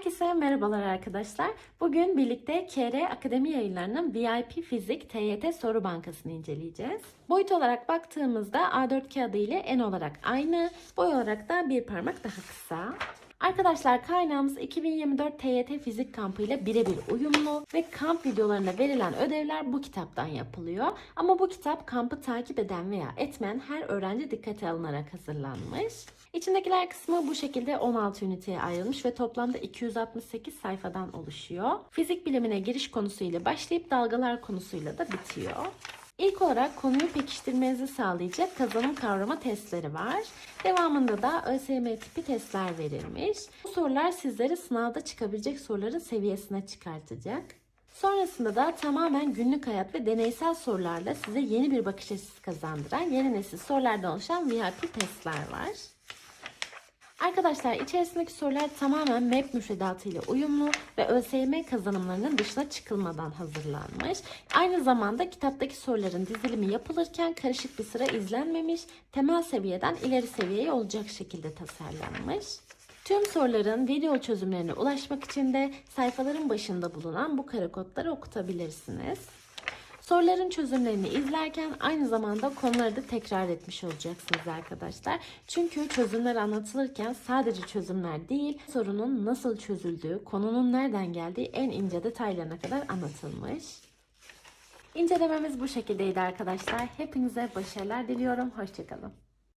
Herkese merhabalar arkadaşlar. Bugün birlikte KR Akademi Yayınları'nın VIP Fizik TYT Soru Bankası'nı inceleyeceğiz. Boyut olarak baktığımızda A4 kağıdı ile en olarak aynı, boy olarak da bir parmak daha kısa. Arkadaşlar kaynağımız 2024 TYT Fizik kampı ile birebir uyumlu ve kamp videolarında verilen ödevler bu kitaptan yapılıyor. Ama bu kitap kampı takip eden veya etmeyen her öğrenci dikkate alınarak hazırlanmış. İçindekiler kısmı bu şekilde 16 üniteye ayrılmış ve toplamda 268 sayfadan oluşuyor. Fizik bilimine giriş konusuyla başlayıp dalgalar konusuyla da bitiyor. İlk olarak konuyu pekiştirmenizi sağlayacak kazanım kavrama testleri var. Devamında da ÖSYM tipi testler verilmiş. Bu sorular sizleri sınavda çıkabilecek soruların seviyesine çıkartacak. Sonrasında da tamamen günlük hayat ve deneysel sorularla size yeni bir bakış açısı kazandıran yeni nesil sorulardan oluşan VIP testler var. Arkadaşlar içerisindeki sorular tamamen MEP müfredatı ile uyumlu ve ÖSYM kazanımlarının dışına çıkılmadan hazırlanmış. Aynı zamanda kitaptaki soruların dizilimi yapılırken karışık bir sıra izlenmemiş, temel seviyeden ileri seviyeye olacak şekilde tasarlanmış. Tüm soruların video çözümlerine ulaşmak için de sayfaların başında bulunan bu kare kodları okutabilirsiniz. Soruların çözümlerini izlerken aynı zamanda konuları da tekrar etmiş olacaksınız arkadaşlar. Çünkü çözümler anlatılırken sadece çözümler değil, sorunun nasıl çözüldüğü, konunun nereden geldiği en ince detaylarına kadar anlatılmış. İncelememiz bu şekildeydi arkadaşlar. Hepinize başarılar diliyorum. Hoşçakalın.